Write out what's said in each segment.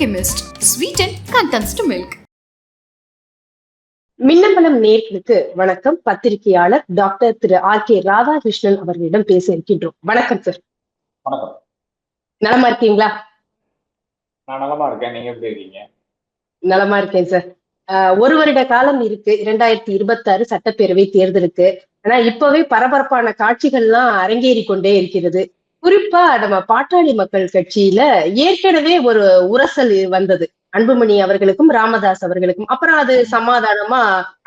Alchemist. Sweeten contents to milk. Minnambalam நேர்களுக்கு வணக்கம். பத்திரிகையாளர் டாக்டர் திரு ஆர் கே ராதாகிருஷ்ணன் அவர்களிடம் பேச இருக்கின்றோம். வணக்கம் சார் வணக்கம். நலமா இருக்கீங்களா? நான் நலமா இருக்கேன். நீங்க எப்படி இருக்கீங்க? நலமா இருக்கேன் சார் ஆஹ் ஒரு வருட காலம் இருக்கு. இரண்டாயிரத்தி இருபத்தி ஆறு சட்டப்பேரவை தேர்தலுக்கு. ஆனா இப்பவே பரபரப்பான காட்சிகள்லாம் அரங்கேறி கொண்டே இருக்கிறது. குறிப்பா நம்ம பாட்டாளி மக்கள் கட்சியில ஏற்கனவே ஒரு உரசல் வந்தது. அன்புமணி அவர்களுக்கும் ராமதாஸ் அவர்களுக்கும். அப்புறம் அது சமாதானமா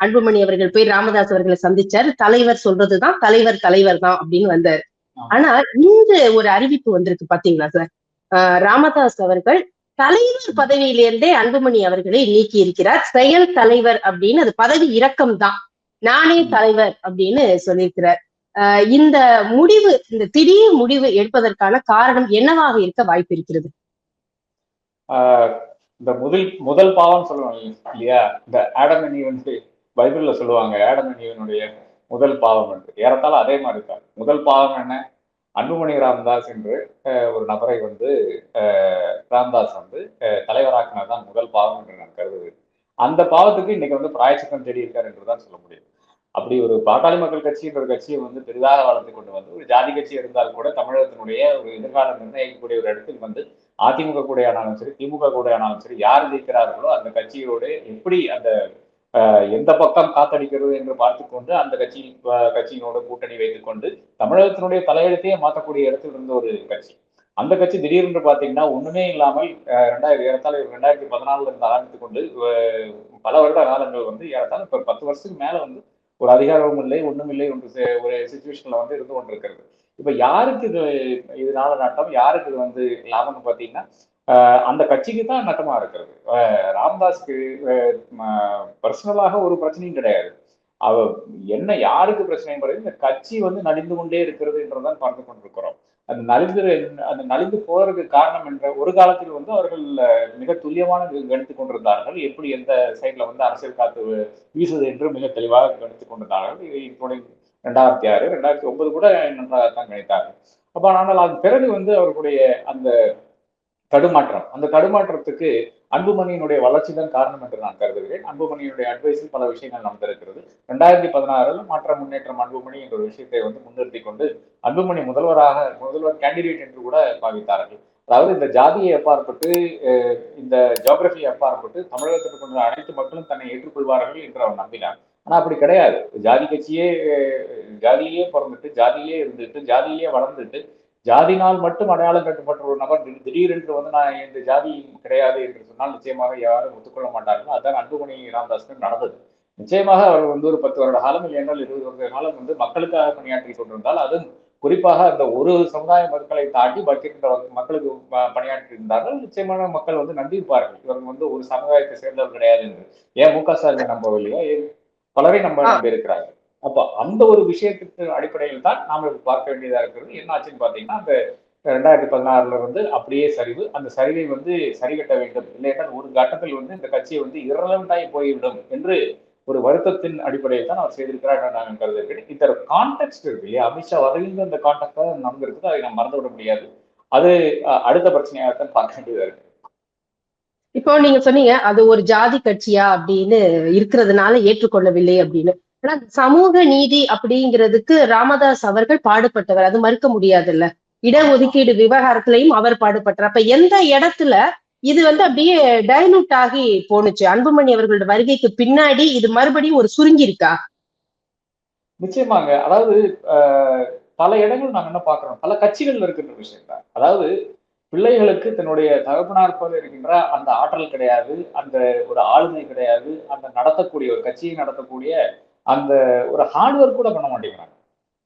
அன்புமணி அவர்கள் போய் ராமதாஸ் அவர்களை சந்திச்சாரு. தலைவர் சொல்றதுதான் தலைவர் தலைவர் தான் அப்படின்னு வந்தாரு. ஆனா இன்று ஒரு அறிவிப்பு வந்திருக்கு பாத்தீங்களா சார்? ஆஹ் ராமதாஸ் அவர்கள் தலைவர் பதவியிலிருந்தே அன்புமணி அவர்களை நீக்கி இருக்கிறார். செயல் தலைவர் அப்படின்னு அது பதவி இறக்கம் தான் நானே தலைவர் அப்படின்னு சொல்லியிருக்கிறார். இந்த முடிவு இந்த திடீர் முடிவு எடுப்பதற்கான காரணம் என்னவாக இருக்க வாய்ப்பு இருக்கிறது? ஆஹ் இந்த முதல் முதல் பாவம் சொல்லுவாங்க இல்லையா? இந்த ஆடம் வந்து பைபிள்ல சொல்லுவாங்க ஆடம் நீவனுடைய முதல் பாவம் என்று. ஏறத்தாலும் அதே மாதிரி தான். முதல் பாவம் என்ன? அன்புமணி ராமதாஸ் என்று ஒரு நபரை வந்து ஆஹ் வந்து ஆஹ் தான் முதல் பாவம் என்று நான் கருதுகிறேன். அந்த பாவத்துக்கு இன்னைக்கு வந்து பிராயச்சித்தம் தேடி இருக்கார் என்று தான் சொல்ல முடியும். அப்படி ஒரு பாட்டாளி மக்கள் கட்சின்ற ஒரு கட்சியை வந்து பெரிதாக வளர்த்து கொண்டு வந்து ஒரு ஜாதி கட்சி இருந்தால் கூட தமிழகத்தினுடைய ஒரு எதிர்காலம் நிர்ணயிக்கக்கூடிய ஒரு இடத்தில் வந்து அதிமுக கூட ஆனாலும் சரி திமுக கூட ஆனாலும் சரி யார் ஜெயிக்கிறார்களோ அந்த கட்சியோடு எப்படி அந்த எந்த பக்கம் காத்தடிக்கிறது என்று பார்த்துக்கொண்டு அந்த கட்சி கட்சியினோட கூட்டணி வைத்துக்கொண்டு தமிழகத்தினுடைய தலையெழுத்தையே மாற்றக்கூடிய இடத்தில் இருந்த ஒரு கட்சி. அந்த கட்சி திடீரென்று பார்த்தீங்கன்னா ஒண்ணுமே இல்லாமல் ரெண்டாயிரம் ஏறத்தாழ ரெண்டாயிரத்தி பதினாலுல இருந்து ஆரம்பித்துக் கொண்டு பல வருட காலங்கள் வந்து ஏறத்தாழ இப்ப பத்து வருஷத்துக்கு மேல வந்து ஒரு அதிகாரமும் இல்லை ஒண்ணும் இல்லை ஒன்று ஒரு சுச்சுவேஷன்ல வந்து இருந்து கொண்டிருக்கிறது. இப்ப யாருக்கு இது இதனால நட்டம்? யாருக்கு இது வந்து லாபம்னு பாத்தீங்கன்னா அந்த கட்சிக்கு தான் நட்டமா இருக்கிறது. ராம்தாஸ்க்கு பர்சனலாக ஒரு பிரச்சனையும் கிடையாது. அவ என்ன யாருக்கு பிரச்சனையும் என்பது இந்த கட்சி வந்து நடிந்து கொண்டே இருக்கிறது என்றுதான் பார்த்து கொண்டிருக்கிறோம். அந்த நலிந்து அந்த நலிந்து போறதுக்கு காரணம் என்ற ஒரு காலத்தில் வந்து அவர்கள் மிக துல்லியமான கணித்துக் கொண்டிருந்தார்கள். எப்படி எந்த சைட்ல வந்து அரசியல் காத்து வீசுது என்று மிக தெளிவாக கணித்துக் கொண்டிருந்தார்கள். இப்போது ரெண்டாயிரத்தி ஆறு ரெண்டாயிரத்தி ஒன்பது கூட நன்றாக தான் கணித்தார்கள் அப்ப ஆனால் அதன் பிறகு வந்து அவர்களுடைய அந்த தடுமாற்றம் அந்த தடுமாற்றத்துக்கு அன்புமணியினுடைய வளர்ச்சி தான் காரணம் என்று நான் கருதுகிறேன். அன்புமணியினுடைய அட்வைஸில் பல விஷயங்கள் நடந்திருக்கிறது. ரெண்டாயிரத்தி பதினாறில் மாற்ற முன்னேற்றம் அன்புமணி என்ற ஒரு விஷயத்தை வந்து முன்னிறுத்தி கொண்டு அன்புமணி முதல்வராக முதல்வர் கேண்டிடேட் என்று கூட பாவித்தார்கள். அதாவது இந்த ஜாதியை அப்பாற்பட்டு அஹ், இந்த ஜியோகிரபியை அப்பாற்பட்டு தமிழகத்திற்கு கொண்ட அனைத்து மக்களும் தன்னை ஏற்றுக்கொள்வார்கள் என்று அவர் நம்பினார். ஆனா அப்படி கிடையாது. ஜாதி கட்சியே ஜாதியிலேயே பிறந்துட்டு ஜாதியிலே இருந்துட்டு ஜாதியிலேயே வளர்ந்துட்டு ஜாதினால் மட்டும் அடையாளம் கட்டப்பட்ட ஒரு நபர் திடீர் திடீரென்று வந்து நான் இந்த ஜாதி கிடையாது என்று சொன்னால் நிச்சயமாக யாரும் ஒத்துக்கொள்ள மாட்டார்கள். அதான் அன்புமணி ராமதாஸுக்கு நடந்தது. நிச்சயமாக அவர் வந்து ஒரு பத்து வருட காலம் இல்லை என்றால் இருபது வருட காலம் வந்து மக்களுக்காக பணியாற்றி கொண்டிருந்தால் அதுவும் குறிப்பாக அந்த ஒரு சமுதாய மக்களை தாண்டி மற்ற மக்களுக்கு பணியாற்றி இருந்தார்கள் நிச்சயமான மக்கள் வந்து நம்பியிருப்பார்கள். இவங்க வந்து ஒரு சமுதாயத்தை சேர்ந்தவர் கிடையாது என்று. ஏன் மு க ஸ்டாலின் நம்பவில்லையா? ஏன்? பலரை நம்ப ஆ. அப்போ அந்த ஒரு விஷயத்துக்கு அடிப்படையில் தான் நாம பார்க்க வேண்டியதா இருக்கிறது. என்ன ஆச்சுன்னு பாத்தீங்கன்னா அந்த ரெண்டாயிரத்தி பதினாறுல இருந்து அப்படியே சரிவு. அந்த சரிவை வந்து சரி கட்ட வேண்டும். இல்லை ஒரு கட்டத்தில் வந்து இந்த கட்சியை வந்து இரலவெண்டாகி போய்விடும் என்று ஒரு வருத்தத்தின் அடிப்படையில் தான் அவர் செய்திருக்கிறார் என்று நான் கருதுகிறேன். இந்த கான்டெக்ட் இருக்கு இல்லையா? அமித்ஷா வரையிலிருந்து அந்த கான்டெக்ட் நமக்கு அதை நம்ம மறந்து விட முடியாது. அது அடுத்த பிரச்சனையாகத்தான் பார்க்க வேண்டியதா இருக்கு. இப்போ நீங்க சொன்னீங்க அது ஒரு ஜாதி கட்சியா அப்படின்னு இருக்கிறதுனால ஏற்றுக்கொள்ளவில்லை அப்படின்னு. ஆனா சமூக நீதி அப்படிங்கிறதுக்கு ராமதாஸ் அவர்கள் பாடுபட்டவர். அது மறுக்க முடியாதுல்ல. இடஒதுக்கீடு விவகாரத்திலையும் அவர் பாடுபட்டார். அப்ப எந்த இடத்துல இது வந்து அப்படியே டைலூட் ஆகி போணுச்சு? அன்புமணி அவர்களோட வருகைக்கு பின்னாடி இது மறுபடியும் ஒரு சுருங்கி இருக்கா நிச்சயமாங்க. அதாவது பல இடங்கள் நாங்க என்ன பாக்குறோம் பல கட்சிகள் இருக்கின்ற விஷயம் தான் அதாவது பிள்ளைகளுக்கு தன்னுடைய தகப்பனார் போல இருக்கின்ற அந்த ஆற்றல் கிடையாது. அந்த ஒரு ஆளுமை கிடையாது. அந்த நடத்தக்கூடிய ஒரு கட்சியை நடத்தக்கூடிய அந்த ஒரு ஹார்ட் ஒர்க் கூட பண்ண மாட்டேங்கிறாங்க.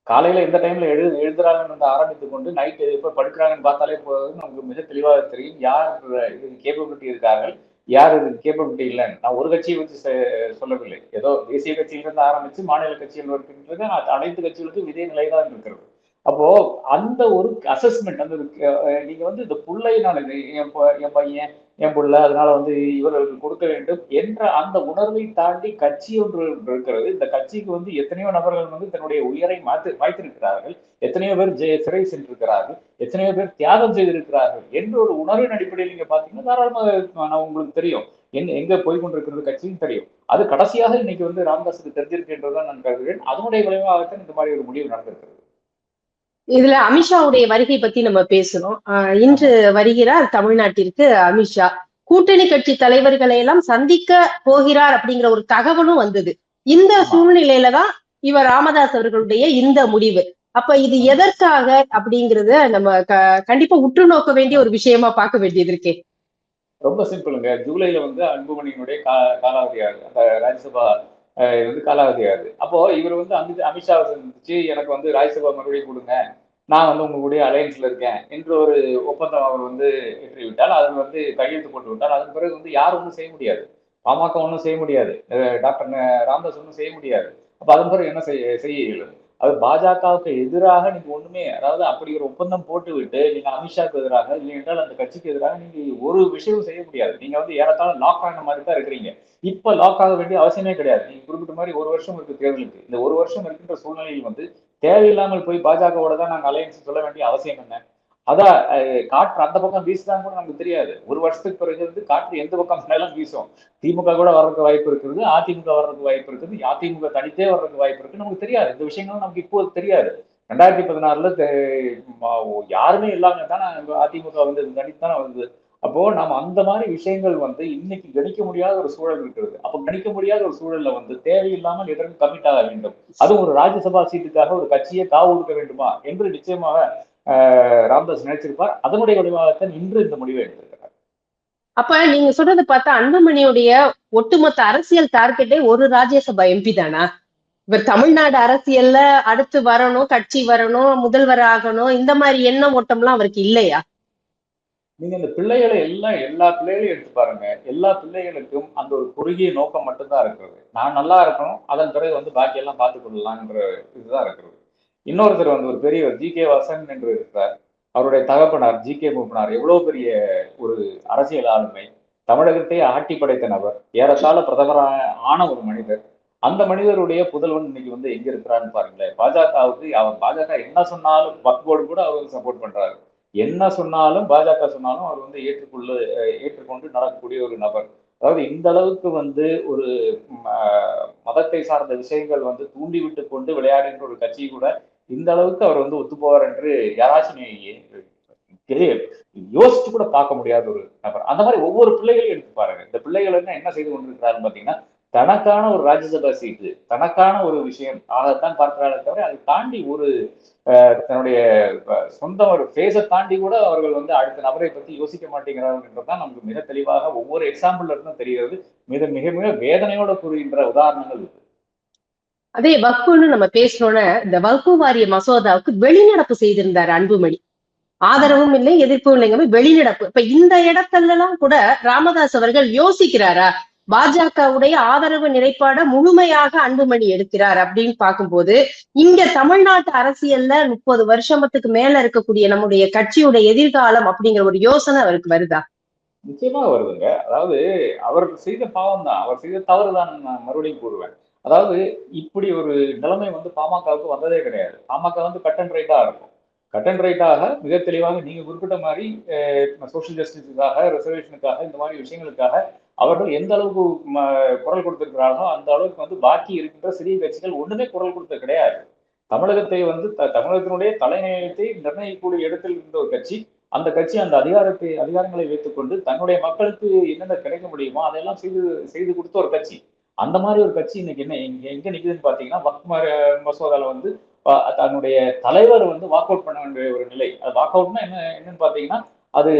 காலையில் எந்த டைமில் எழு எழுதுறாங்கன்னு வந்து ஆரம்பித்து கொண்டு நைட் எப்போ படுக்கிறாங்கன்னு பார்த்தாலே போதும் நமக்கு மிக தெளிவாக தெரியும். யார் இது கேப்பபிலிட்டி இருக்கார்கள் யார் இது கேப்பபிலிட்டி இல்லைன்னு. நான் ஒரு கட்சியை வச்சு செ- சொல்லவில்லை. ஏதோ தேசிய கட்சியிலிருந்து ஆரம்பித்து மாநில கட்சிகள் இருக்கின்றது அனைத்து கட்சிகளுக்கும் இதே நிலைதான் இருக்கிறது. அப்போ அந்த ஒரு அசஸ்மெண்ட் அந்த நீங்க வந்து இந்த புள்ளை நான் என் ப- என் பையன் என் புள்ள அதனால வந்து இவர்களுக்கு கொடுக்க வேண்டும் என்ற அந்த உணர்வை தாண்டி கட்சி ஒன்று இருக்கிறது. இந்த கட்சிக்கு வந்து எத்தனையோ நபர்கள் வந்து தன்னுடைய உயரை மாத்து மாய்த்திருக்கிறார்கள். எத்தனையோ பேர் ஜெய சிறை சென்றிருக்கிறார்கள். எத்தனையோ பேர் தியாகம் செய்திருக்கிறார்கள் என்ற ஒரு உணர்வின் அடிப்படையில் நீங்க பாத்தீங்கன்னா தாராளமாக நான் உங்களுக்கு தெரியும். எங்க எங்க போய் கொண்டிருக்கிறது கட்சியும் தெரியும். அது கடைசியாக இன்னைக்கு வந்து ராமதாஸுக்கு தெரிஞ்சிருக்கு என்றுதான் நான் கருதுகிறேன். அதனுடைய விளைவாகத்தான் இந்த மாதிரி ஒரு முடிவு நடந்திருக்கு இதுல அமித்ஷாவுடைய வருகை பத்தி நம்ம பேசணும். இன்று வருகிறார் தமிழ்நாட்டிற்கு அமித்ஷா. கூட்டணி கட்சி தலைவர்களை எல்லாம் சந்திக்க போகிறார் அப்படிங்கிற ஒரு தகவலும் வந்தது. இந்த. சூழ்நிலையில தான் இவர் ராமதாஸ் அவர்களுடைய இந்த முடிவு. அப்ப இது எதற்காக அப்படிங்கறத நம்ம க- கண்டிப்பா உற்று நோக்க வேண்டிய ஒரு விஷயமா பார்க்க வேண்டியது இருக்கே. ரொம்ப சிம்பிளுங்க. ஜூலைல வந்து அன்புமணியினுடைய காலாவதி அந்த ராஜ்யசபா இது வந்து காலாவதி ஆகுது அப்போ இவர் வந்து அமித் அமித்ஷாவை சந்திச்சு எனக்கு வந்து ராஜ்யசபா மறுபடியும் கொடுங்க. நான் வந்து உங்க கூட அலையன்ஸ்ல இருக்கேன் என்று ஒரு ஒப்பந்தம் அவர் வந்து ஏற்றி விட்டால் அதில் வந்து கையெழுத்து போட்டு விட்டால் அதன் பிறகு வந்து யாரும் ஒன்றும் செய்ய முடியாது. பாமக ஒன்றும் செய்ய முடியாது. டாக்டர் ராமதாஸ் ஒன்றும் செய்ய முடியாது. அப்போ அதன் பிறகு என்ன செய்ய செய்ய இயலும் அது பாஜகவுக்கு எதிராக நீங்க ஒண்ணுமே அதாவது அப்படி ஒரு ஒப்பந்தம் போட்டு விட்டு நீங்க அமித்ஷாக்கு எதிராக இல்லை என்றால் அந்த கட்சிக்கு எதிராக நீங்க ஒரு விஷயமும் செய்ய முடியாது. நீங்க வந்து ஏறத்தாலும் லாக் ஆன மாதிரி தான் இருக்கிறீங்க. இப்ப லாக் ஆக வேண்டிய அவசியமே கிடையாது. நீங்க குறிப்பிட்ட மாதிரி ஒரு வருஷம் இருக்கு தேர்தலுக்கு இந்த ஒரு வருஷம் இருக்கின்ற சூழ்நிலையில் வந்து தேவையில்லாமல் போய் பாஜகவோட தான் நாங்க அலையன்ஸ் சொல்ல வேண்டிய அவசியம் என்ன? அதான் காற்று அந்த பக்கம் வீசுதான் கூட நமக்கு தெரியாது. ஒரு வருஷத்துக்கு பிறகு வந்து காற்று எந்த பக்கம் வேணாலும் வீசும்? திமுக கூட வர்றதுக்கு வாய்ப்பு இருக்குது அதிமுக வர்றதுக்கு வாய்ப்பு இருக்குது அதிமுக தனித்தே வர்றதுக்கு வாய்ப்பு இருக்கு நமக்கு தெரியாது. இந்த விஷயங்களும் நமக்கு இப்போது தெரியாது. ரெண்டாயிரத்தி பதினாறுல யாருமே இல்லாம தானே அதிமுக வந்து தனித்தானே வந்து. அப்போ நாம அந்த மாதிரி விஷயங்கள் வந்து இன்னைக்கு கணிக்க முடியாத ஒரு சூழல் இருக்கிறது. அப்போ கணிக்க முடியாத ஒரு சூழல்ல வந்து தேவையில்லாமல் எதற்கும் கமிட் ஆக வேண்டும். அதுவும் ஒரு ராஜ்யசபா சீட்டுக்காக ஒரு கட்சியை காவு கொடுக்க வேண்டுமா? என்று நிச்சயமாக ராமதாஸ் நினைச்சிருப்பார். அதனுடைய விளைவாகத்தான் இன்று இந்த முடிவை எடுத்திருக்கிறார். அப்ப நீங்க சொல்றது பார்த்தா அன்புமணியுடைய ஒட்டுமொத்த அரசியல் டார்கெட்டே ஒரு ராஜ்யசபா எம்பி தானா? இவர் தமிழ்நாடு அரசியல்ல அடுத்து வரணும் கட்சி வரணும் முதல்வர் ஆகணும் இந்த மாதிரி எண்ணம் ஓட்டம்லாம் அவருக்கு இல்லையா? நீங்க இந்த பிள்ளைகளை எல்லாம் எல்லா பிள்ளைகளையும் எடுத்து பாருங்க. எல்லா பிள்ளைகளுக்கும் அந்த ஒரு குறுகிய நோக்கம் மட்டும்தான் இருக்கிறது. நான் நல்லா இருக்கணும் அதன் பிறகு வந்து பாக்கி எல்லாம் பார்த்து கொள்ளலாம்ன்ற இதுதான் இருக்கிறது. இன்னொருத்தர் வந்து ஒரு பெரியவர் ஜி கே வாசன் என்று இருக்கிறார். அவருடைய தகப்பனார் ஜி கே மூப்பனார் எவ்வளவு பெரிய ஒரு அரசியல் ஆளுமை. தமிழகத்தை ஆட்டி படைத்த நபர் ஏறத்தாழ பிரதமரான ஆன ஒரு மனிதர். அந்த மனிதருடைய புதல்வன் இன்னைக்கு வந்து எங்க இருக்கிறான்னு பாருங்களேன். பாஜகவுக்கு அவர் பாஜக என்ன சொன்னாலும் வக்போர்டு கூட அவர் சப்போர்ட் பண்றாரு. என்ன சொன்னாலும் பாஜக சொன்னாலும் அவர் வந்து ஏற்றுக்கொள்ள ஏற்றுக்கொண்டு நடக்கக்கூடிய ஒரு நபர். அதாவது இந்த அளவுக்கு வந்து ஒரு மதத்தை சார்ந்த விஷயங்கள் வந்து தூண்டிவிட்டு கொண்டு விளையாடுகின்ற ஒரு கட்சி கூட இந்த அளவுக்கு அவர் வந்து ஒத்துப்போவார் என்று யாராச்சும் தெரிய யோசிச்சு கூட பார்க்க முடியாத ஒரு நபர். அந்த மாதிரி ஒவ்வொரு பிள்ளைகளையும் எடுத்து பாருங்க. இந்த பிள்ளைகள் என்ன என்ன செய்து கொண்டிருக்கிறாருன்னு பாத்தீங்கன்னா தனக்கான ஒரு ராஜ்யசபா சீட்டு தனக்கான ஒரு விஷயம். அதைத்தான் பார்க்கிறாரே தவிர அதை தாண்டி ஒரு தன்னுடைய சொந்த ஒரு ஃபேஸை தாண்டி கூட அவர்கள் வந்து அடுத்த நபரை பத்தி யோசிக்க மாட்டேங்கிறார்கள் நமக்கு மிக தெளிவாக ஒவ்வொரு எக்ஸாம்பிள்ல இருந்தும் தெரிகிறது. மிக மிக மிக வேதனையோட கூறுகின்ற உதாரணங்கள் இது. அதே வகுப்புன்னு நம்ம பேசணும்னா இந்த வகுப்பு வாரிய மசோதாவுக்கு வெளிநடப்பு செய்திருந்தாரு அன்புமணி. ஆதரவும் இல்லை எதிர்ப்பும் இல்லைங்க வெளிநடப்பு. இப்ப இந்த இடத்துல எல்லாம் கூட ராமதாஸ் அவர்கள் யோசிக்கிறாரா? பாஜகவுடைய ஆதரவு நிலைப்பாட முழுமையாக அன்புமணி எடுக்கிறார் அப்படின்னு பார்க்கும்போது இங்க தமிழ்நாட்டு அரசியல்ல முப்பது வருஷத்துக்கு மேல இருக்கக்கூடிய நம்முடைய கட்சியுடைய எதிர்காலம் அப்படிங்கிற ஒரு யோசனை அவருக்கு வருதா? நிச்சயமா வருதுங்க. அதாவது அவர் செய்த பாவம் தான் அவர் செய்த தவறு தான் நான் மறுபடியும் கூறுவேன். அதாவது இப்படி ஒரு நிலைமை வந்து பாமகவுக்கு வந்ததே கிடையாது. பாமக வந்து கட் அண்ட் ரைட்டாக இருக்கும். கட் அண்ட் ரைட்டாக மிக தெளிவாக நீங்கள் குறிப்பிட்ட மாதிரி சோஷியல் ஜஸ்டிஸுக்காக ரிசர்வேஷனுக்காக இந்த மாதிரி விஷயங்களுக்காக அவர்கள் எந்த அளவுக்கு ம- குரல் கொடுத்திருக்கிறார்களோ அந்த அளவுக்கு வந்து பாக்கி இருக்கின்ற சிறிய கட்சிகள் ஒன்றுமே குரல் கொடுத்தது கிடையாது. தமிழகத்தை வந்து த- தமிழகத்தினுடைய தலைநிலையத்தை நிர்ணயிக்கக்கூடிய இடத்தில் இருந்த ஒரு கட்சி அந்த கட்சி அந்த அதிகாரத்தை அதிகாரங்களை வைத்துக்கொண்டு தன்னுடைய மக்களுக்கு என்னென்ன கிடைக்க முடியுமோ அதையெல்லாம் செய்து செய்து கொடுத்த ஒரு கட்சி. அந்த மாதிரி ஒரு கட்சி இன்னைக்கு என்ன எங்க எங்க நிக்குதுன்னு பாத்தீங்கன்னா வக்மர் மசோதால வந்து தன்னுடைய தலைவர் வந்து வாக் அவுட் பண்ண வேண்டிய ஒரு நிலை. அது வாக் அவுட்னா என்ன என்னன்னு பாத்தீங்கன்னா அது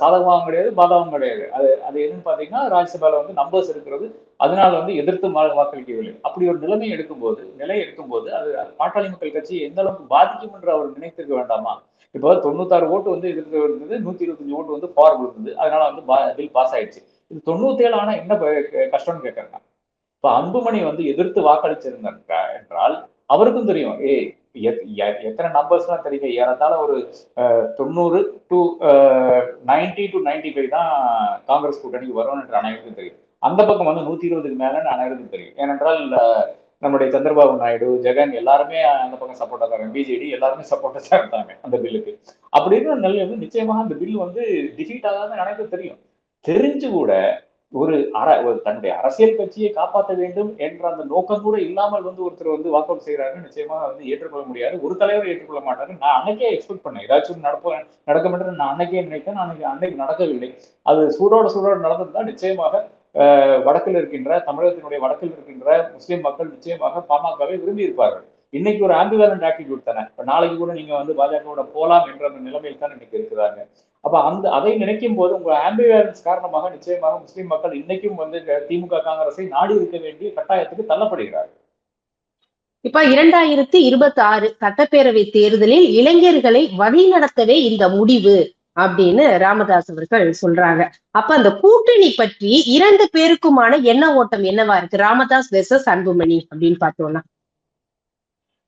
சாதகமாகவும் கிடையாது பாதகமும் கிடையாது. அது அது என்னன்னு பாத்தீங்கன்னா ராஜ்யசபால வந்து நம்பர்ஸ் இருக்கிறது. அதனால வந்து எதிர்த்து வாக்களிக்கவில்லை. அப்படி ஒரு நிலைமை எடுக்கும்போது நிலை எடுக்கும்போது அது பாட்டாளி மக்கள் கட்சி எந்த அளவுக்கு பாதிக்கும் என்று அவர் நினைத்திருக்க வேண்டாமா? இப்போ தொண்ணூத்தாறு ஓட்டு வந்து எதிர்த்து இருந்தது நூத்தி இருபத்தஞ்சு ஓட்டு வந்து ஃபார் இருந்தது அதனால வந்து பில் பாஸ் ஆயிடுச்சு. இது தொண்ணூத்தேழு ஆனா என்ன கஷ்டம்னு கேட்கறாங்க இப்ப அன்புமணி வந்து எதிர்த்து வாக்களிச்சிருந்தாங்க என்றால் அவருக்கும் தெரியும் ஏய் எத்- நம்பர்ஸ் எத்தனை நம்பர்ஸ்லாம் தெரியுங்க? ஏறத்தாழ ஒரு தொண்ணூறு to ninety to ninety five தான் காங்கிரஸ் கூட்டணிக்கு வரும் என்று அனைவருக்கும் தெரியும். அந்த பக்கம் வந்து நூத்தி இருபதுக்கு மேலன்னு அனைவருக்கும் தெரியும். ஏனென்றால் நம்முடைய சந்திரபாபு நாயுடு ஜெகன் எல்லாருமே அந்த பக்கம் சப்போர்ட்டா இருக்காங்க. பிஜேடி எல்லாருமே சப்போர்ட்டா இருந்தாங்க அந்த பில்லுக்கு அப்படி இருக்கிற வந்து நிச்சயமாக அந்த பில் வந்து டிஃபீட் ஆகாத எனக்கு தெரியும். தெரிஞ்சு கூட ஒரு அற ஒரு தன்னுடைய அரசியல் கட்சியை காப்பாற்ற வேண்டும் என்ற அந்த நோக்கம் கூட இல்லாமல் வந்து ஒருத்தர் வந்து வாக் அவுட் செய்யறாரு நிச்சயமாக வந்து ஏற்றுக்கொள்ள முடியாது. ஒரு தலைவர் ஏற்றுக்கொள்ள மாட்டாரு. நான் அன்னைக்கே எக்ஸ்பெக்ட் பண்ணேன். ஏதாச்சும் நடப்ப நடக்க மாட்டேன் நான் அன்னைக்கே நினைத்தேன். அன்னைக்கு அன்னைக்கு நடக்கவில்லை. அது சூடோட சூடோட நடந்ததுதான் நிச்சயமாக வடக்கில் இருக்கின்ற தமிழகத்தினுடைய வடக்கில் இருக்கின்ற முஸ்லிம் மக்கள் நிச்சயமாக பாமகவை விரும்பி இருப்பார்கள் இன்னைக்கு ஒரு ஆம்பிவேலண்ட் ஆட்டிடியூட் தானே. இப்போ நாளைக்கு கூட நீங்க வந்து பாஜகவோட போலாம் என்ற அந்த நிலைமையில் தான் இன்னைக்கு இருக்கிறாங்க. அப்ப அந்த அதை நினைக்கும் போது உங்க ஆம்பிவேலன்ஸ் காரணமாக நிச்சயமாக முஸ்லிம் மக்கள் இன்னைக்கும் வந்து திமுக காங்கிரஸை நாடி இருக்க வேண்டிய கட்டாயத்துக்கு தள்ளப்படுகிறார்கள். இப்ப இரண்டாயிரத்தி இருபத்தி ஆறு சட்டப்பேரவை தேர்தலில் இளைஞர்களை வழி நடத்தவே இந்த முடிவு அப்படின்னு ராமதாஸ் அவர்கள் சொல்றாங்க. அப்ப அந்த கூட்டணி பற்றி இரண்டு பேருக்குமான எண்ண ஓட்டம் என்னவா இருக்கு? ராமதாஸ் வெர்சஸ் அன்புமணி அப்படின்னு பார்த்தோம்னா.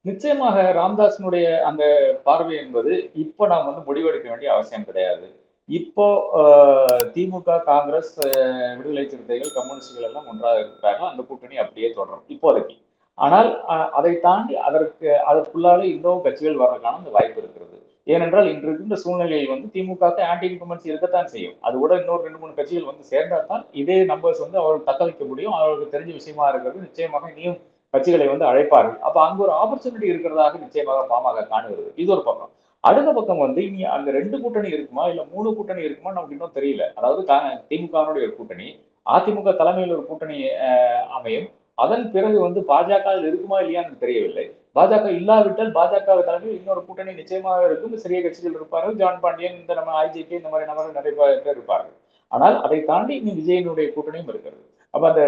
நிச்சயமாக ராம்தாஸினுடைய அந்த பார்வை என்பது இப்போ நாம் வந்து முடிவெடுக்க வேண்டிய அவசியம் கிடையாது. இப்போ திமுக காங்கிரஸ் விடுதலை சிறுத்தைகள் கம்யூனிஸ்டுகள் எல்லாம் ஒன்றாக இருக்கிறாங்க அந்த கூட்டணி அப்படியே தொடரும் இப்போதைக்கு. ஆனால் அதை தாண்டி அதற்கு அதற்குள்ளாலே இன்னும் கட்சிகள் வர்றதுக்கான அந்த வாய்ப்பு இருக்கிறது. ஏனென்றால் இன்று இருக்கின்ற சூழ்நிலையில் வந்து திமுக ஆன்டி இன்குமெண்ட்ஸ் இருக்கத்தான் செய்யும். அது கூட இன்னொரு ரெண்டு மூணு கட்சிகள் வந்து சேர்ந்தால் தான் இதே நம்பர்ஸ் வந்து அவர்கள் தக்க வைக்க முடியும். அவர்களுக்கு தெரிஞ்ச விஷயமா இருக்கிறது. நிச்சயமாக இனியும் கட்சிகளை வந்து அழைப்பார்கள். அப்ப அங்க ஒரு ஆப்பர்ச்சுனிட்டி இருக்கிறதாக நிச்சயமாக பாமக காணுகிறது. இது ஒரு பக்கம். அடுத்த பக்கம் வந்து இனி அங்க ரெண்டு கூட்டணி இருக்குமா? இல்ல மூணு கூட்டணி இருக்குமா நமக்கு இன்னும் தெரியல. அதாவது திமுகனுடைய ஒரு கூட்டணி அதிமுக தலைமையில் ஒரு கூட்டணி அஹ், அமையும். அதன் பிறகு வந்து பாஜக இருக்குமா இல்லையான்னு தெரியவில்லை. பாஜக இல்லாவிட்டால் பாஜக தலைமையில் இன்னொரு கூட்டணி நிச்சயமாக இருக்கும். சிறிய கட்சிகள் இருப்பார்கள். ஜான் பாண்டியன் இந்த நம்ம ஐஜேகே இந்த மாதிரி நபர்கள் நிறைய பேர் இருப்பார்கள். ஆனால் அதை தாண்டி இனி விஜயனுடைய கூட்டணியும் இருக்கிறது. அப்ப அந்த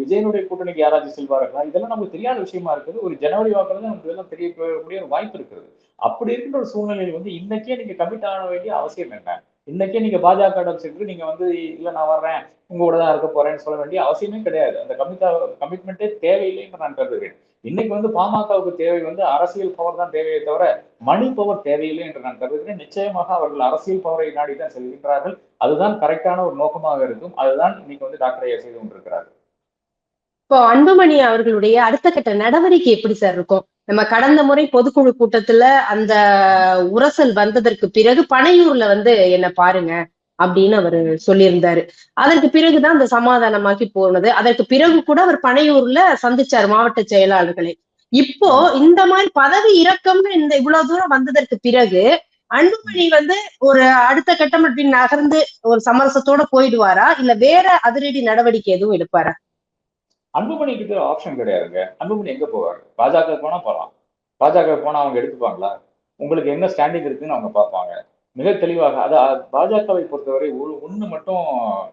விஜயனுடைய கூட்டணிக்கு யாராச்சும் செல்வார்களா? இதெல்லாம் நமக்கு தெரியாத விஷயமா இருக்குது. ஒரு ஜனவரி வாக்குல தான் நமக்கு இதெல்லாம் தெரியக்கூடிய ஒரு வாய்ப்பு இருக்கிறது அப்படி இருக்கின்ற ஒரு சூழ்நிலையில் வந்து இன்னைக்கே நீங்க கமிட் ஆக வேண்டிய அவசியம் என்ன? இன்னைக்கே நீங்க பாஜக சென்று நீங்க வந்து இல்ல நான் வர்றேன். உங்க கூட தான் இருக்க போறேன்னு சொல்ல வேண்டிய அவசியமே கிடையாது. அந்த கமிட் கமிட்மெண்ட்டே தேவையில்லை என்று நான் கருதுகிறேன். இன்னைக்கு வந்து பாமகவுக்கு தேவை வந்து அரசியல் பவர் தான் தேவையை தவிர மணி பவர் தேவையில்லை என்று நான் கருதுகிறேன். நிச்சயமாக அவர்கள் அரசியல் பவரை நாடி தான் செல்கின்றார்கள். அதுதான் கரெக்டான ஒரு நோக்கமாக இருக்கும். அதுதான் இன்னைக்கு வந்து டாக்டர் ஐயா செய்து கொண்டிருக்கிறார்கள். இப்போ அன்புமணி அவர்களுடைய அடுத்த கட்ட நடவடிக்கை எப்படி சார் இருக்கும்? நம்ம கடந்த முறை பொதுக்குழு கூட்டத்துல அந்த உரசல் வந்ததற்கு பிறகு பனையூர்ல வந்து என்ன பாருங்க? அப்படின்னு அவர் சொல்லியிருந்தாரு. அதற்கு பிறகுதான் அந்த சமாதானமாக்கி போனது. அதற்கு பிறகு கூட அவர் பனையூர்ல சந்திச்சார் மாவட்ட செயலாளர்களை. இப்போ இந்த மாதிரி பதவி இறக்கம்னு இந்த இவ்வளவு தூரம் வந்ததற்கு பிறகு அன்புமணி வந்து ஒரு அடுத்த கட்டம் அப்படி நகர்ந்து ஒரு சமரசத்தோட போயிடுவாரா? இல்ல வேற அதிரடி நடவடிக்கை எதுவும் எடுப்பாரா? அன்புமணிக்கு ஆப்ஷன் கிடையாதுங்க. அன்புமணி எங்க போவாரு? பாஜக போனா போலாம். பாஜக போனா அவங்க எடுத்துப்பாங்களா? உங்களுக்கு என்ன ஸ்டாண்டிங் இருக்குன்னு அவங்க பார்ப்பாங்க. மிக தெளிவாக அது பாஜகவை பொறுத்தவரை ஒரு ஒண்ணு மட்டும்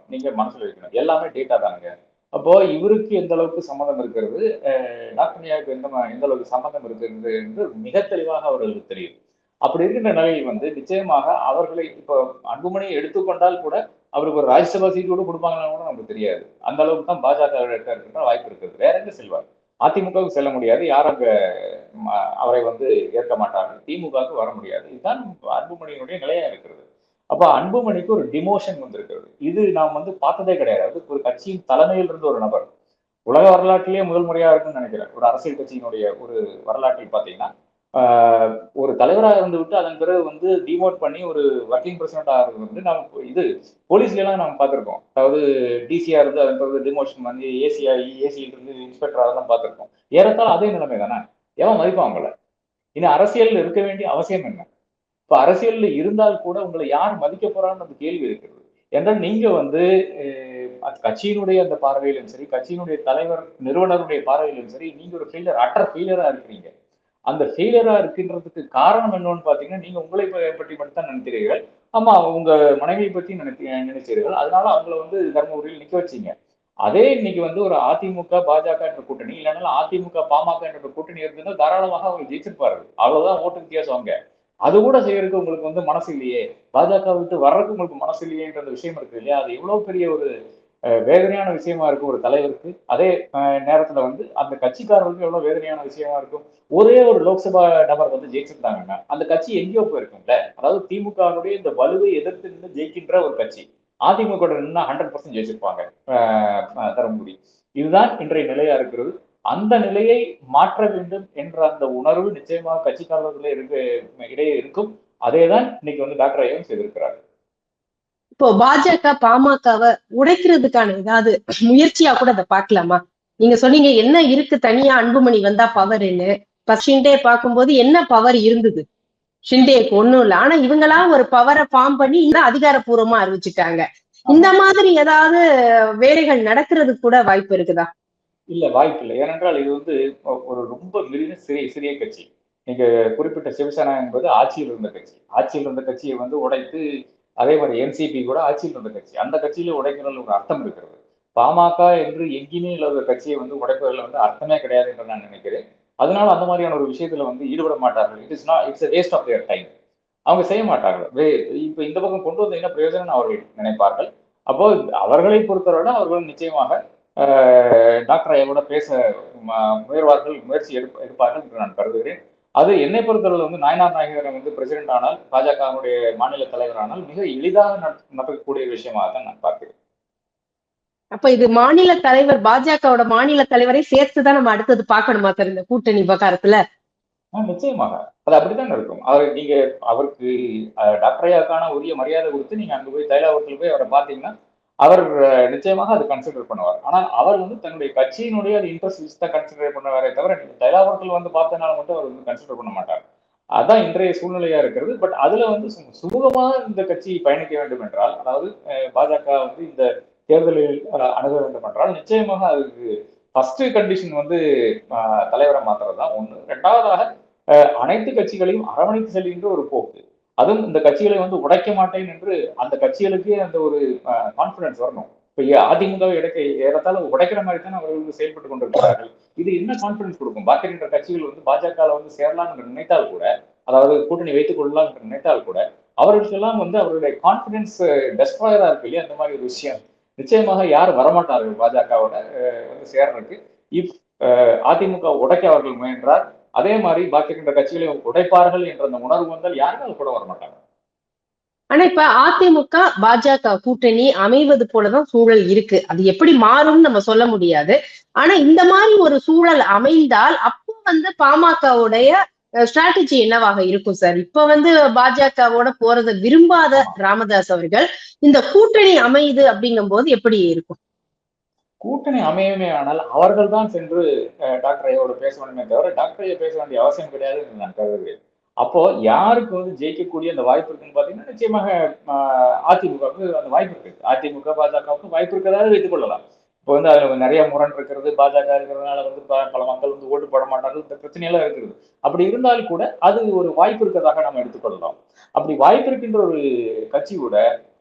நீங்க மனசுல வைக்கணும். எல்லாமே டேட்டா தானுங்க. அப்போ இவருக்கு எந்த அளவுக்கு சம்மந்தம் இருக்கிறது? அஹ் டாக்டர் எந்த எந்த அளவுக்கு சம்மந்தம் இருக்கிறது என்று மிக தெளிவாக அவர்களுக்கு தெரியும். அப்படி இருக்கின்ற நிலையில் வந்து நிச்சயமாக அவர்களை இப்போ அன்புமணியை எடுத்துக்கொண்டால் கூட அவருக்கு ஒரு ராஜ்யசபா சீட் கூட கொடுப்பாங்களான்னு கூட நமக்கு தெரியாது. அந்த அளவுக்கு தான் பாஜக இருக்கின்ற வாய்ப்பு இருக்குது வேற எங்க செல்வார்? அதிமுகவுக்கு செல்ல முடியாது. யாரும் அங்க அவரை வந்து ஏற்க மாட்டார்கள். திமுகவுக்கு வர முடியாது. இதுதான் அன்புமணியினுடைய நிலையா இருக்கிறது. அப்ப அன்புமணிக்கு ஒரு டிமோஷன் வந்திருக்கிறது. இது நாம் வந்து பார்த்ததே கிடையாது. ஒரு கட்சியின் தலைமையில் இருந்த ஒரு நபர். உலக வரலாற்றிலேயே முதல் முறையா இருக்குன்னு நினைக்கிறேன். ஒரு அரசியல் கட்சியினுடைய ஒரு வரலாற்றில் பாத்தீங்கன்னா ஒரு தலைவராக இருந்து விட்டு அதன் பிறகு வந்து டிமோட் பண்ணி ஒரு ஒர்க்கிங் பிரசிடென்ட் ஆகிறது வந்து நம்ம இது போலீஸ்ல எல்லாம் நம்ம பார்த்திருக்கோம். அதாவது டிசியா இருந்து அதன் பிறகு டிமோஷன் வந்து ஏசியா ஏசியில் இருந்து இன்ஸ்பெக்டர் அதெல்லாம் பார்த்திருக்கோம். ஏறத்தாலும் அதே நிலைமை தானே? எவன் மதிப்பான் அவங்கள இனி அரசியலில் இருக்க வேண்டிய அவசியம் என்ன? இப்ப அரசியலில் இருந்தால் கூட உங்களை யார் மதிக்க போறான்னு அந்த கேள்வி இருக்கிறது. என்றால் நீங்க வந்து கட்சியினுடைய அந்த பார்வையிலும் சரி கட்சியினுடைய தலைவர் நிறுவனருடைய பார்வையிலும் சரி நீங்க ஒரு ஃபெயிலியர் அட்டர் ஃபெயிலியரா இருக்கிறீங்க. அந்த ஃபெயிலியரா இருக்கின்றதுக்கு காரணம் என்னன்னு பாத்தீங்கன்னா நீங்க உங்களை பற்றி மட்டும் தான் நினைக்கிறீர்கள். ஆமா உங்க மனைவியை பத்தி நினைத்தி நினைச்சீர்கள். அதனால அவங்கள வந்து தர்மபுரியில் நிக்க வச்சீங்க. அதே இன்னைக்கு வந்து ஒரு அதிமுக பாஜக என்ற கூட்டணி இல்லைனாலும் அதிமுக பாமக என்ற கூட்டணி இருந்ததுன்னா தாராளமாக அவங்க ஜெயிச்சிருப்பார்கள். அவ்வளவுதான் ஓட்டு வித்தியாசம் அவங்க அது கூட செய்யறதுக்கு உங்களுக்கு வந்து மனசு இல்லையே. பாஜக விட்டு வர்றதுக்கு உங்களுக்கு மனசு இல்லையேன்ற விஷயம் இருக்கு இல்லையா? அது எவ்வளவு பெரிய ஒரு வேதனையான விஷயமா இருக்கும் ஒரு தலைவருக்கு. அதே நேரத்துல வந்து அந்த கட்சிக்காரர்களுக்கு எவ்வளவு வேதனையான விஷயமா இருக்கும். ஒரே ஒரு லோக்சபா நபர் வந்து ஜெயிச்சிருந்தாங்கன்னா அந்த கட்சி எங்கேயோ போயிருக்கும்ல. அதாவது திமுகவுடைய இந்த வலுவை எதிர்த்து நின்று ஜெயிக்கின்ற ஒரு கட்சி. அதிமுக நின்னா ஹண்ட்ரட் பர்சன்ட் ஜெயிச்சிருப்பாங்க. தருமபுரி. இதுதான் இன்றைய நிலையா இருக்கிறது. அந்த நிலையை மாற்ற வேண்டும் என்ற அந்த உணர்வு நிச்சயமாக கட்சிக்காரர்களே இருக்கு இடையே இருக்கும். அதேதான் இன்னைக்கு வந்து டாக்டர் ஐயன் செய்திருக்கிறார் இப்போ பாஜக பாமகவை உடைக்கிறதுக்கான ஏதாவது முயற்சியா கூட அதை பார்க்கலாமா? நீங்க சொன்னீங்க என்ன இருக்கு? தனியா அன்புமணி வந்தா பவர்னு ஷிண்டே பார்க்கும்போது என்ன பவர் இருந்தது? ஷிண்டேக்கு ஒண்ணும் இல்ல. ஆனா இவங்களா ஒரு பவரை ஃபார்ம் பண்ணி இன்னும் அதிகாரப்பூர்வமா அறிவிச்சுட்டாங்க. இந்த மாதிரி ஏதாவது வேலைகள் நடக்கிறதுக்கு கூட வாய்ப்பு இருக்குதா? இல்ல வாய்ப்பு இல்லை. ஏனென்றால் இது வந்து ஒரு ரொம்ப மிக சிறிய சிறிய கட்சி. நீங்க குறிப்பிட்ட சிவசேனா என்பது ஆட்சியில் இருந்த கட்சி. ஆட்சியில் இருந்த கட்சியை வந்து உடைத்து அதே மாதிரி என்சிபி கூட ஆட்சியில் இருந்த கட்சி. அந்த கட்சியில உடைக்கிறதுல ஒரு அர்த்தம் இருக்கிறது. பாமக என்று எங்கேயுமே இல்லாத கட்சியை வந்து உடைப்பதில் வந்து அர்த்தமே கிடையாது என்று நான் நினைக்கிறேன். அதனால அந்த மாதிரியான ஒரு விஷயத்துல வந்து ஈடுபட மாட்டார்கள். It is not it's waste of their time அவங்க செய்ய மாட்டார்கள். வே- இப்போ இந்த பக்கம் கொண்டு வந்த என்ன பிரயோஜனம் அவர்கள் நினைப்பார்கள்? அப்போ அவர்களை பொறுத்தவரை அவர்கள் நிச்சயமாக டாக்டர் ஐயாவோட பேச ம- முயல்வார்கள் முயற்சி எடுப்ப எடுப்பார்கள் என்று நான் கருதுகிறேன். அது என்னை பொறுத்தவரை வந்து நாயனார் நாயகர் வந்து பிரசிடென்ட் ஆனால் பாஜகவுடைய மாநில தலைவர் ஆனால் மிக எளிதாக நட- நடக்கக்கூடிய விஷயமாக தான் நான் பார்க்கிறேன். அப்ப இது மாநில தலைவர் பாஜகவோட மாநில தலைவரை சேர்த்துதான் நம்ம அடுத்தது பார்க்கணுமா சார் இந்த கூட்டணி விவகாரத்துல? நிச்சயமாக. அது அப்படித்தான் இருக்கும். அவர் நீங்க அவருக்கு அஹ், டாக்டர் ஐயாவுக்கான உரிய மரியாதை கொடுத்து நீங்க அங்க போய் தைலாபுரத்தில் போய் அவரை பார்த்தீங்கன்னா அவர் நிச்சயமாக அது கன்சிடர் பண்ணுவார். ஆனால் அவர் வந்து தன்னுடைய கட்சியினுடைய அது இன்ட்ரெஸ்ட் தான் கன்சிடர் பண்ணுவாரே தவிர நீங்க தைலாபுரத்தில் வந்து பார்த்தனால மட்டும் அவர் வந்து கன்சிடர் பண்ண மாட்டார். அதான் இன்றைய சூழ்நிலையா இருக்கிறது. பட் அதுல வந்து சு- சுமூகமாக இந்த கட்சி பயணிக்க வேண்டும் என்றால் அதாவது பாஜக வந்து இந்த தேர்தலில் அணுக வேண்டும் என்றால் நிச்சயமாக அதுக்கு ஃபர்ஸ்ட் கண்டிஷன் வந்து தலைவரை மாத்துறது தான் ஒன்று ரெண்டாவதாக அனைத்து கட்சிகளையும் அரவணைத்து செல்கின்ற ஒரு போக்கு. அதுவும் இந்த கட்சிகளை வந்து உடைக்க மாட்டேன் என்று அந்த கட்சிகளுக்கே அந்த ஒரு கான்பிடன்ஸ் வரணும். இப்போ அதிமுக அதிமுகவை இடைக்க உடைக்கிற மாதிரி தான் அவர்கள் வந்து செயல்பட்டு கொண்டிருக்கிறார்கள். இது என்ன கான்பிடன்ஸ் கொடுக்கும்? பாக்கி என்ற கட்சிகள் வந்து பாஜகவில் வந்து சேரலாம் என்று நினைத்தால் கூட அதாவது கூட்டணி வைத்துக் கொள்ளலாம் என்று நினைத்தால் கூட அவர்களுக்கெல்லாம் வந்து அவருடைய கான்பிடன்ஸ் டெஸ்ட்ராயரா இருக்கு இல்லையா? அந்த மாதிரி ஒரு விஷயம். நிச்சயமாக யாரும் வரமாட்டார்கள் பாஜகவோட வந்து சேர்றதுக்கு? இப் அதிமுக உடைக்க அவர்கள் முயன்றார். அதே மாதிரி பாக்கி இருக்கின்ற கட்சிகளை உடைப்பார்கள் என்ற அந்த உணர்வு வந்தால் யாருமே கூட வர மாட்டாங்க. ஆனா இப்ப அதிமுக பாஜக கூட்டணி அமைவது போலதான் சூழல் இருக்கு. அது எப்படி மாறும்னு நம்ம சொல்ல முடியாது. ஆனா இந்த மாதிரி ஒரு சூழல் அமைந்தால் அப்போ வந்து பாமகவுடைய ஸ்ட்ராட்டஜி என்னவாக இருக்கும் சார் இப்ப வந்து பாஜகவோட போறதை விரும்பாத ராமதாஸ் அவர்கள் இந்த கூட்டணி அமையுது அப்படிங்கும் போது எப்படி இருக்கும்? கூட்டணி அமையுமே ஆனால் அவர்கள் தான் சென்று டாக்டர் ஐயோட பேச வேண்டுமே தவிர டாக்டர் ஐயா பேச வேண்டிய அவசியம் கிடையாது நான் கருதுகிறேன். அப்போ யாருக்கு வந்து ஜெயிக்கக்கூடிய அந்த வாய்ப்பு இருக்குன்னு பாத்தீங்கன்னா நிச்சயமாக அதிமுகவுக்கு அந்த வாய்ப்பு இருக்கு. அதிமுக பாஜகவுக்கு வாய்ப்பு இருக்கிறதாக வைத்துக் கொள்ளலாம். இப்போ வந்து அதுல நிறைய முரண் இருக்கிறது பாஜக இருக்கிறதுனால வந்து பல மக்கள் வந்து ஓட்டு போட மாட்டார்கள் இந்த பிரச்சனையெல்லாம் இருக்கிறது அப்படி இருந்தாலும் கூட அது ஒரு வாய்ப்பு இருக்கிறதாக நம்ம எடுத்துக்கொள்ளலாம் அப்படி வாய்ப்பு இருக்கின்ற ஒரு கட்சி கூட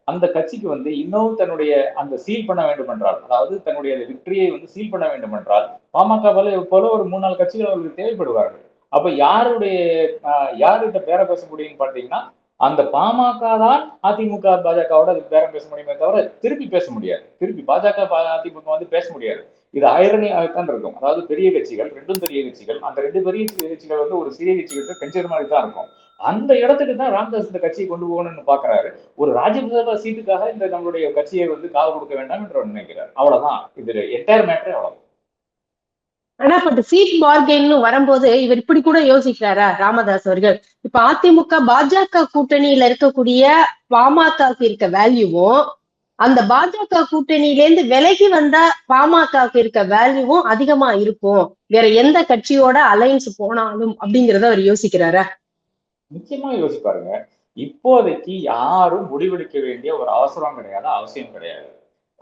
அந்த கட்சிக்கு வந்து இன்னும் தன்னுடைய அந்த சீல் பண்ண வேண்டும் என்றால் அதாவது தன்னுடைய விக்டரியை வந்து சீல் பண்ண வேண்டும் என்றால் பாமக போல போல ஒரு மூணு நாலு கட்சிகள் அவர்களுக்கு தேவைப்படுவார்கள். அப்ப யாருடைய யார்கிட்ட யாருகிட்ட பேர பேச முடியும்னு பார்த்தீங்கன்னா அந்த பாமக தான் அதிமுக பாஜகவோட அது பேரம் பேச முடியுமே தவிர திருப்பி பேச முடியாது. திருப்பி பாஜக அதிமுக வந்து பேச முடியாது. இது ஐரணியாகத்தான் இருக்கும். அதாவது பெரிய கட்சிகள் ரெண்டும் பெரிய கட்சிகள் அந்த ரெண்டு பெரிய கட்சிகள் வந்து ஒரு சிறிய கட்சிகளுக்கு கெஞ்சர் மாதிரி தான் இருக்கும். அந்த இடத்துக்கு தான் ராமதாஸ் இந்த கட்சியை கொண்டு போகணும்னு பாக்குறாரு ஒரு ராஜ்யசபா சீட்டுக்காக இந்த நம்மளுடைய கட்சியை வந்து காவு கொடுக்க வேண்டாம் என்று நினைக்கிறார். அவ்வளவுதான். இது என்டையர் மேட்டரே அவ்வளவு ஆனா பட் சீட் பார்கென்னு வரும்போது இவர் இப்படி கூட யோசிக்கிறாரா ராமதாஸ் அவர்கள்? இப்ப அதிமுக பாஜக கூட்டணியில இருக்கக்கூடிய பாமகவுக்கு இருக்க வேல்யூவும் அந்த பாஜக கூட்டணியில இருந்து விலகி வந்தா பாமகவுக்கு இருக்க வேல்யூவும் அதிகமா இருக்கும். வேற எந்த கட்சியோட அலைன்ஸ் போனாலும் அப்படிங்கறத அவர் யோசிக்கிறாரா? நிச்சயமா யோசிப்பாருங்க இப்போதைக்கு யாரும் முடிவெடுக்க வேண்டிய ஒரு அவசரம் கிடையாது அவசியம் கிடையாது.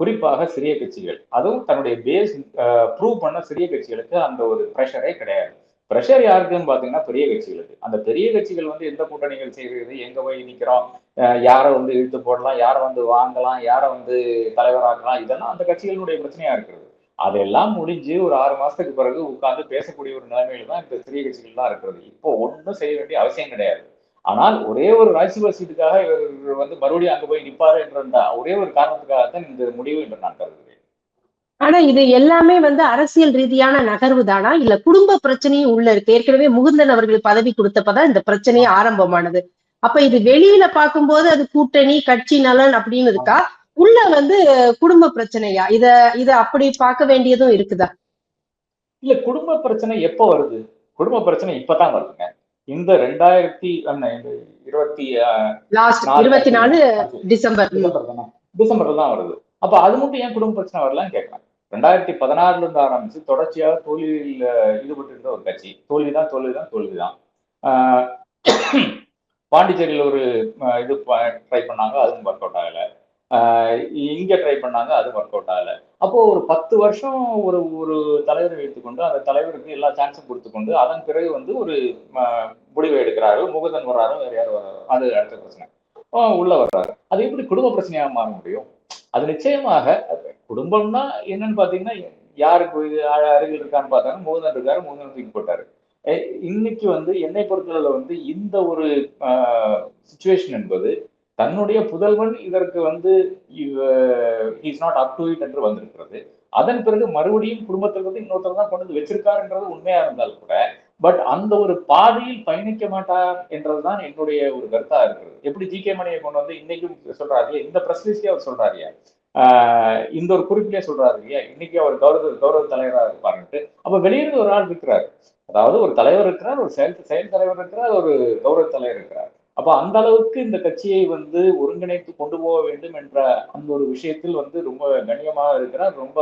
குறிப்பாக சிறிய கட்சிகள். அதுவும் தன்னுடைய பேஸ் ப்ரூவ் பண்ண சிறிய கட்சிகளுக்கு அந்த ஒரு ப்ரெஷரே கிடையாது. ப்ரெஷர் யாருக்குன்னு பாத்தீங்கன்னா பெரிய கட்சிகளுக்கு. அந்த பெரிய கட்சிகள் வந்து எந்த கூட்டணிகள் செய்கிறது எங்க போய் நிற்கிறோம் யாரை வந்து இழுத்து போடலாம் யாரை வந்து வாங்கலாம் யாரை வந்து தலைவராக்கலாம் இதெல்லாம் அந்த கட்சிகளுடைய பிரச்சனையா இருக்கிறது. அதெல்லாம் முடிஞ்சு ஒரு ஆறு மாசத்துக்கு பிறகு உட்கார்ந்து பேசக்கூடிய ஒரு நிலைமையில தான் இந்த சிறிய கட்சிகள்லாம் இருக்கிறது. இப்போ ஒன்றும் செய்ய வேண்டிய அவசியம் கிடையாது. ஆனால் ஒரே ஒரு ராஜ்யசபா சீட்டுக்காக இவர் வந்து மறுபடியும் அங்க போய் நிப்பாரு என்ற ஒரே ஒரு காரணத்துக்காகத்தான் இந்த முடிவு என்று நான் கருதுகிறேன். ஆனா இது எல்லாமே வந்து அரசியல் ரீதியான நகர்வு தானா? இல்ல குடும்ப பிரச்சனையும் உள்ள இருக்கு. ஏற்கனவே முகுந்தன் அவர்கள் பதவி கொடுத்தப்பதான் இந்த பிரச்சனையே ஆரம்பமானது. அப்ப இது வெளியில பார்க்கும்போது அது கூட்டணி கட்சி நலன் அப்படின்னு இருக்கா? உள்ள வந்து குடும்ப பிரச்சனையா? இத இத அப்படி பார்க்க வேண்டியதும் இருக்குதா? இல்ல குடும்ப பிரச்சனை எப்போ வருது? குடும்ப பிரச்சனை இப்பதான் வருதுங்க. இந்த ரெண்டாயிரத்தி இருபத்தி இருபத்தி நாலு டிசம்பர். டிசம்பர்ல தான்? வருது. அப்ப அது மட்டும் ஏன் குடும்ப பிரச்சனை வரலாம்னு கேட்கறேன். ரெண்டாயிரத்தி பதினாறுல இருந்து ஆரம்பிச்சு தொடர்ச்சியாக தோல்வியில் ஈடுபட்டு இருந்த ஒரு கட்சி. தோல்விதான் தோல்விதான் தோல்விதான். பாண்டிச்சேரியில ஒரு இது ட்ரை பண்ணாங்க. அதுவும் ஒர்க் அவுட் ஆகல. இங்க ட்ரை பண்ணாங்க அது ஒர்க் அவுட் ஆகல. அப்போ ஒரு பத்து வருஷம் ஒரு ஒரு தலைவரை வைத்துக்கொண்டு அந்த தலைவருக்கு எல்லா சான்ஸும் கொடுத்துக்கொண்டு அதன் பிறகு வந்து ஒரு முடிவை எடுக்கிறாரு முகுதன் வர்றாரு வேற யார் வர்றாரு. அது அடுத்த பிரச்சனை. உள்ள வர்றாரு. அது எப்படி குடும்ப பிரச்சனையாக மாற முடியும்? அது நிச்சயமாக குடும்பம்னா என்னன்னு பாத்தீங்கன்னா யாருக்கு அருகில் இருக்கான்னு பார்த்தாங்க மூதன் இருக்காரு மூதன் தூக்கி போட்டாரு. இன்னைக்கு வந்து என்னை பொறுத்தளவுல வந்து இந்த ஒரு சுச்சுவேஷன் என்பது தன்னுடைய புதல்வன் இதற்கு வந்து is not up to it என்று வந்திருக்கிறது. அதன் பிறகு மறுபடியும் குடும்பத்தில் வந்து இன்னொருத்தர் தான் கொண்டு வந்து வச்சிருக்காருன்றது உண்மையா இருந்தாலும் கூட பட் அந்த ஒரு பாதையில் பயணிக்க மாட்டார் என்றதுதான் என்னுடைய ஒரு கருத்தா இருக்கிறது. எப்படி ஜி கே மணியை கொண்டு வந்து இன்னைக்கும் சொல்றாரு இந்த பிரஸ்லிஸ்டே அவர் சொல்றாரு ஆஹ் இந்த ஒரு குறிப்பிலே சொல்றாரு இல்லையா? இன்னைக்கு அவர் கௌரவ கௌரவ தலைவராக இருப்பாருன்ட்டு. அப்ப வெளியிருந்து ஒரு ஆள் இருக்கிறார். அதாவது ஒரு தலைவர் இருக்கிறார் ஒரு செயல் செயல் தலைவர் இருக்கிறார் ஒரு கௌரவ தலைவர் இருக்கிறார். அப்ப அந்த அளவுக்கு இந்த கட்சியை வந்து ஒருங்கிணைத்து கொண்டு போக வேண்டும் என்ற அந்த ஒரு விஷயத்தில் வந்து ரொம்ப கண்ணியமாக இருக்கிறார் ரொம்ப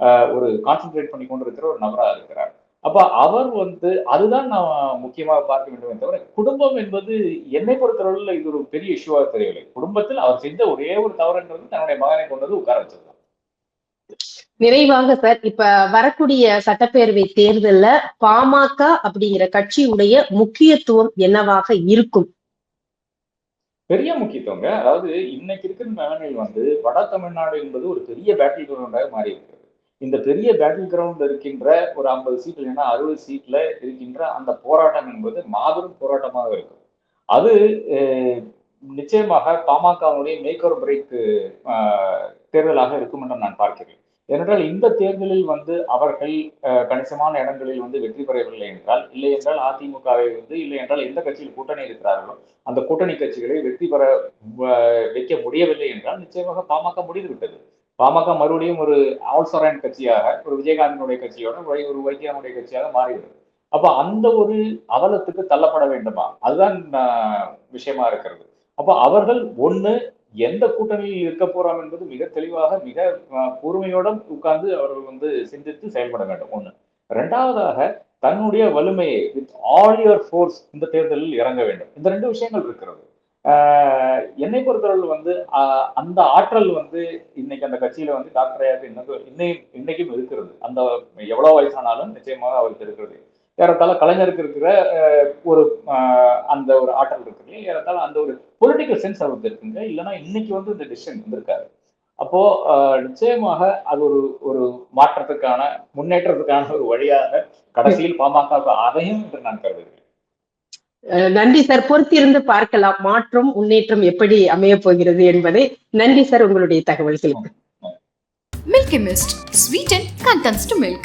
ஆஹ் ஒரு கான்சென்ட்ரேட் பண்ணி கொண்டிருக்கிற ஒரு நபராக இருக்கிறார். அப்ப அவர் வந்து அதுதான் நான் முக்கியமாக பார்க்க வேண்டுமே தவிர குடும்பம் என்பது என்னை பொறுத்தளவில் இது ஒரு பெரிய இஷ்யூவாக தெரியவில்லை. குடும்பத்தில் அவர் செஞ்ச ஒரே ஒரு தவறுன்றது தன்னுடைய மகனை கொண்டது உட்கார வச்சது நிறைவாக சார் இப்ப வரக்கூடிய சட்டப்பேரவை தேர்தல்ல பாமக அப்படிங்கிற கட்சியுடைய முக்கியத்துவம் என்னவாக இருக்கும்? பெரிய முக்கியத்துவங்க. அதாவது இன்னைக்கு இருக்கிற நிலைமையில் வந்து வட தமிழ்நாடு என்பது ஒரு பெரிய பேட்டில் கிரவுண்டாக மாறி இருக்கிறது இந்த பெரிய பேட்டில் கிரவுண்ட் இருக்கின்ற ஒரு ஐம்பது சீட் இல்லைன்னா அறுபது சீட்ல இருக்கின்ற அந்த போராட்டம் என்பது மாபெரும் போராட்டமாக இருக்கும். அது நிச்சயமாக பாமகவுடைய மேக் ஒரு பிரேக் தேர்தலாக இருக்கும் என்று நான் பார்க்கிறேன். ஏனென்றால் இந்த தேர்தலில் வந்து அவர்கள் கணிசமான இடங்களில் வந்து வெற்றி பெறவில்லை என்றால் இல்லை என்றால் அதிமுகவை வந்து இல்லை என்றால் எந்த கட்சியில் கூட்டணி இருக்கிறார்களோ அந்த கூட்டணி கட்சிகளை வெற்றி பெற வைக்க முடியவில்லை என்றால் நிச்சயமாக பாமக முடிந்து விட்டது பாமக மறுபடியும் ஒரு ஆல்சரான் கட்சியாக ஒரு விஜயகாந்தினுடைய கட்சியோட ஒரு வைத்தியனுடைய கட்சியாக மாறிவிடும் அப்ப அந்த ஒரு அவலத்துக்கு தள்ளப்பட வேண்டுமா? அதுதான் விஷயமா இருக்கிறது. அப்ப அவர்கள் ஒண்ணு எந்த கூட்டணியில் இருக்க போறோம் என்பது மிக தெளிவாக மிக பொறுமையோட கூர்மையோட உட்கார்ந்து அவர்கள் வந்து சிந்தித்து செயல்பட வேண்டும். ஒண்ணு. ரெண்டாவதாக தன்னுடைய வலிமையை வித் ஆல் யுவர் ஃபோர்ஸ் இந்த தேர்தலில் இறங்க வேண்டும். இந்த ரெண்டு விஷயங்கள் இருக்கிறது. என்னை பொறுத்தவரை வந்து அந்த ஆற்றல் வந்து இன்னைக்கு அந்த கட்சியில வந்து டாக்டர் ஐயாக்கு இன்னும் இன்னைக்கும் இருக்கிறது. அந்த எவ்வளவு வயசானாலும் நிச்சயமாக அவருக்கு இருக்கிறது. ஏறத்தாழ கலைஞருக்கு இருக்கிற ஒரு ஆஹ் அந்த ஒரு ஆற்றல் இருக்கு இல்லையா? ஏறத்தாழ அந்த ஒரு பொலிட்டிக்கல் சென்ஸ் அவருக்கு இருக்குங்க. இல்லைன்னா இன்னைக்கு வந்து இந்த டிசிஷன் வந்திருக்காரு. அப்போ நிச்சயமாக அது ஒரு ஒரு மாற்றத்துக்கான முன்னேற்றத்துக்கான ஒரு வழியாக கடைசியில் பாமக அதையும் என்று நான் கருதுகிறேன். நன்றி சார். பொறுத்திருந்து பார்க்கலாம். மாற்றம் முன்னேற்றம் எப்படி அமைய போகிறது என்பதை. நன்றி சார் உங்களுடைய தகவல்களுக்கு. Milky Mist. Sweeten contents to milk.